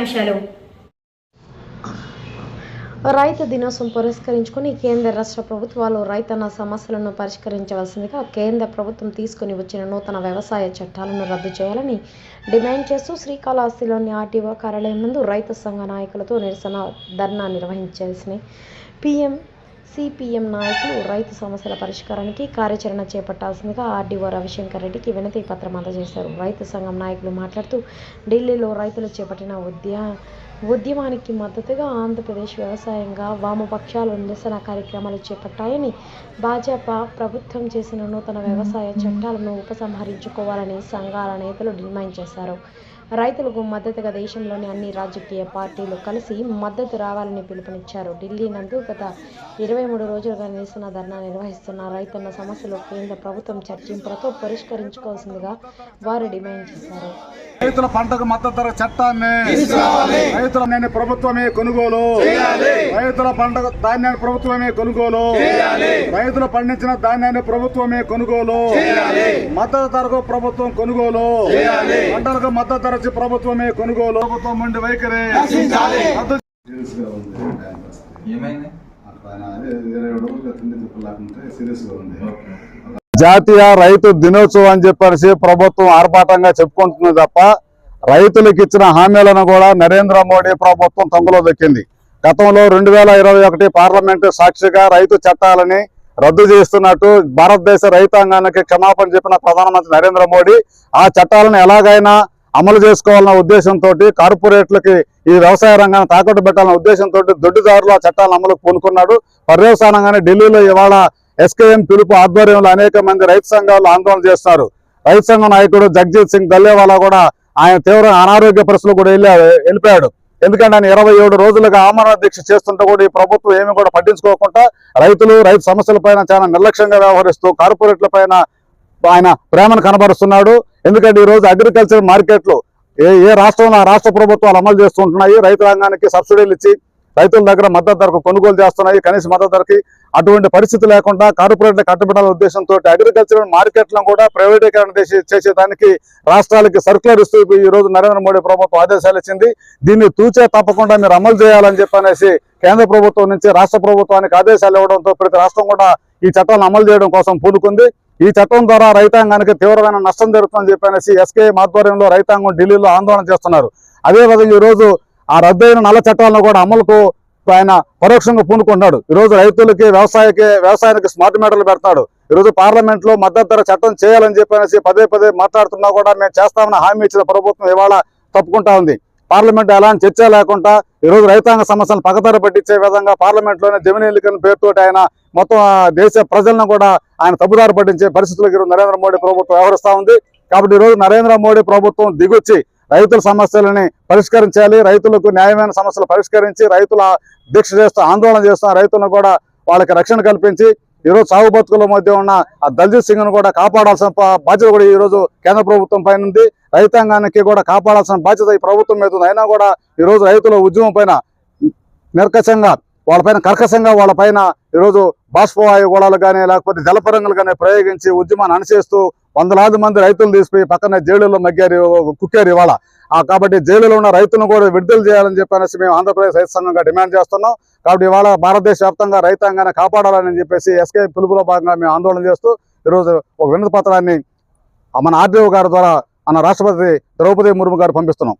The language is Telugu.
ముఖ్యాంశాలు. రైతు దినోత్సవం పురస్కరించుకుని కేంద్ర రాష్ట్ర ప్రభుత్వాలు రైతన్న సమస్యలను పరిష్కరించవలసిందిగా కేంద్ర ప్రభుత్వం తీసుకుని వచ్చిన నూతన వ్యవసాయ చట్టాలను రద్దు చేయాలని డిమాండ్ చేస్తూ శ్రీకాళహస్తిలోని ఆర్టీఓ కార్యాలయం ముందు రైతు సంఘ నాయకులతో నిరసన ధర్నా నిర్వహించాల్సిన పీఎం సిపిఎం నాయకులు రైతు సమస్యల పరిష్కారానికి కార్యాచరణ చేపట్టాల్సిందిగా ఆర్డీఓ రవిశంకర్ రెడ్డికి వినతి పత్రం అందజేశారు. రైతు సంఘం నాయకులు మాట్లాడుతూ ఢిల్లీలో రైతులు చేపట్టిన ఉద్యా ఉద్యమానికి మద్దతుగా ఆంధ్రప్రదేశ్ వ్యవసాయంగా వామపక్షాలు నిరసన కార్యక్రమాలు చేపట్టాయని భాజపా ప్రభుత్వం చేసిన నూతన వ్యవసాయ చట్టాలను ఉపసంహరించుకోవాలని సంఘాల నేతలు డిమాండ్ చేశారు. రైతులకు మద్దతుగా దేశంలోని అన్ని రాజకీయ పార్టీలు కలిసి మద్దతు రావాలని పిలుపునిచ్చారు. ఢిల్లీ నందు గత ఇరవై మూడు రోజులుగా నిరసన ధర్నా నిర్వహిస్తున్న రైతన్న సమస్యలు కేంద్ర ప్రభుత్వం చర్చింపులతో పరిష్కరించుకోవాల్సిందిగా వారు డిమాండ్ చేశారు. రైతుల పంటకు మద్దతు ధర చట్టాన్ని రైతుల ధాన్యాన్ని ప్రభుత్వమే కొనుగోలు. రైతుల పంట ధాన్యాన్ని ప్రభుత్వమే కొనుగోలు. రైతులు పండించిన ధాన్యాన్ని ప్రభుత్వమే కొనుగోలు. మద్దతు ధరకు ప్రభుత్వం కొనుగోలు. పంటలకు మద్దతు ధర ఇచ్చి ప్రభుత్వమే కొనుగోలు. ప్రభుత్వం వైఖరి. జాతీయ రైతు దినోత్సవం అని చెప్పేసి ప్రభుత్వం ఆర్భాటంగా చెప్పుకుంటుంది తప్ప రైతులకు ఇచ్చిన హామీలను కూడా నరేంద్ర మోడీ ప్రభుత్వం తొంగలో దక్కింది. గతంలో రెండు వేల ఇరవై ఒకటి పార్లమెంటు సాక్షిగా రైతు చట్టాలని రద్దు చేస్తున్నట్టు భారతదేశ రైతాంగానికి క్షమాపణ చెప్పిన ప్రధానమంత్రి నరేంద్ర మోడీ ఆ చట్టాలను ఎలాగైనా అమలు చేసుకోవాలన్న ఉద్దేశంతో కార్పొరేట్లకి ఈ వ్యవసాయ రంగాన్ని తాకట్టు పెట్టాలన్న ఉద్దేశంతో దొడ్డిదారులు ఆ చట్టాలను అమలుకు పూనుకున్నాడు. పర్యవసానంగానే ఢిల్లీలో ఇవాళ ఎస్కేఎం పిలుపు ఆధ్వర్యంలో అనేక మంది రైతు సంఘాలు ఆందోళన చేస్తారు రైతు సంఘం నాయకుడు జగ్జీత్ సింగ్ దల్లేవాలా కూడా ఆయన తీవ్ర అనారోగ్య పరిస్థితులు కూడా వెళ్ళి వెళ్ళిపోయాడు. ఎందుకంటే ఆయన ఇరవై ఏడు రోజులుగా ఆమరణ దీక్ష చేస్తుంటే కూడా ఈ ప్రభుత్వం ఏమి కూడా పట్టించుకోకుండా రైతులు రైతు సమస్యల పైన చాలా నిర్లక్ష్యంగా వ్యవహరిస్తూ కార్పొరేట్ల పైన ఆయన ప్రేమను కనబరుస్తున్నాడు. ఎందుకంటే ఈ రోజు అగ్రికల్చర్ మార్కెట్లు ఏ ఏ రాష్ట్రంలో ఆ రాష్ట్ర ప్రభుత్వాలు అమలు చేస్తుంటున్నాయి రైతురంగానికి సబ్సిడీలు ఇచ్చి రైతుల దగ్గర మద్దతు ధరకు కొనుగోలు చేస్తున్నాయి. కనీస మద్దతు ధరకి అటువంటి పరిస్థితి లేకుండా కార్పొరేట్ కట్టుబడాల ఉద్దేశంతో అగ్రికల్చర్ మార్కెట్లను కూడా ప్రైవేటీకరణ చేసేదానికి రాష్ట్రాలకి సర్క్యులర్ ఇస్తూ ఈ రోజు నరేంద్ర మోడీ ప్రభుత్వం ఆదేశాలు ఇచ్చింది. దీన్ని తూచే తప్పకుండా మీరు అమలు చేయాలని చెప్పనేసి కేంద్ర ప్రభుత్వం నుంచి రాష్ట్ర ప్రభుత్వానికి ఆదేశాలు ఇవ్వడంతో ప్రతి రాష్ట్రం కూడా ఈ చట్టాలను అమలు చేయడం కోసం పూనుకుంది. ఈ చట్టం ద్వారా రైతాంగానికి తీవ్రమైన నష్టం జరుగుతుందని చెప్పనేసి ఎస్కే ఆధ్వర్యంలో రైతాంగం ఢిల్లీలో ఆందోళన చేస్తున్నారు. అదేవిధంగా ఈ రోజు ఆ రద్దయిన నల్ల చట్టాలను కూడా అమలుకు ఆయన పరోక్షంగా పూనుకుంటున్నాడు. ఈరోజు రైతులకి వ్యవసాయకి వ్యవసాయానికి స్మార్ట్ మీటర్లు పెడతాడు. ఈరోజు పార్లమెంట్లో పార్లమెంట్లో మద్దతు ధర చట్టం చేయాలని చెప్పనేసి పదే పదే మాట్లాడుతున్నా కూడా మేము చేస్తామని హామీ ఇచ్చిన ప్రభుత్వం ఇవాళ తప్పుకుంటా ఉంది. పార్లమెంట్ ఎలాంటి చర్చ లేకుండా ఈరోజు రైతాంగ సమస్యలను పగతర పట్టించే విధంగా పార్లమెంట్లోనే జమిని ఎన్నికల పేరుతోటి ఆయన మొత్తం దేశ ప్రజలను కూడా ఆయన తప్పుదారి పట్టించే పరిస్థితులకు ఈరోజు నరేంద్ర మోడీ ప్రభుత్వం వ్యవహరిస్తూ ఉంది. కాబట్టి ఈ రోజు నరేంద్ర మోడీ ప్రభుత్వం దిగొచ్చి రైతుల సమస్యలని పరిష్కరించాలి రైతులకు న్యాయమైన సమస్యలు పరిష్కరించి రైతుల దీక్ష చేస్తూ ఆందోళన చేస్తున్న రైతులను కూడా వాళ్ళకి రక్షణ కల్పించి ఈరోజు సాగు బతుకుల మధ్య ఉన్న ఆ దళిత్ సింగ్ను కూడా కాపాడాల్సిన బాధ్యత కూడా ఈరోజు కేంద్ర ప్రభుత్వం పైన ఉంది. రైతాంగానికి కూడా కాపాడాల్సిన బాధ్యత ఈ ప్రభుత్వం మీద ఉంది. అయినా కూడా ఈ రోజు రైతుల ఉద్యమం పైన నిర్కశంగా వాళ్ళపైన కర్కశంగా వాళ్ళపైన ఈరోజు బాష్పవాయుగోళాలు కానీ లేకపోతే జలపరంగులు కానీ ప్రయోగించి ఉద్యమాన్ని అణచేస్తూ వందలాది మంది రైతులు తీసిపోయి పక్కన జైలులో మగ్గారు కుక్కారు ఇవాళ. కాబట్టి జైలులో ఉన్న రైతులను కూడా విడుదల చేయాలని చెప్పనేసి మేము ఆంధ్రప్రదేశ్ రైతు సంఘంగా డిమాండ్ చేస్తున్నాం. కాబట్టి ఇవాళ భారతదేశ వ్యాప్తంగా రైతాంగాన్ని కాపాడాలని చెప్పేసి ఎస్కే పిలుపులో భాగంగా మేము ఆందోళన చేస్తూ ఈరోజు ఒక వినతి పత్రాన్ని మన ఆర్డీఓ గారి ద్వారా మన రాష్ట్రపతి ద్రౌపది ముర్ము గారు పంపిస్తున్నాం.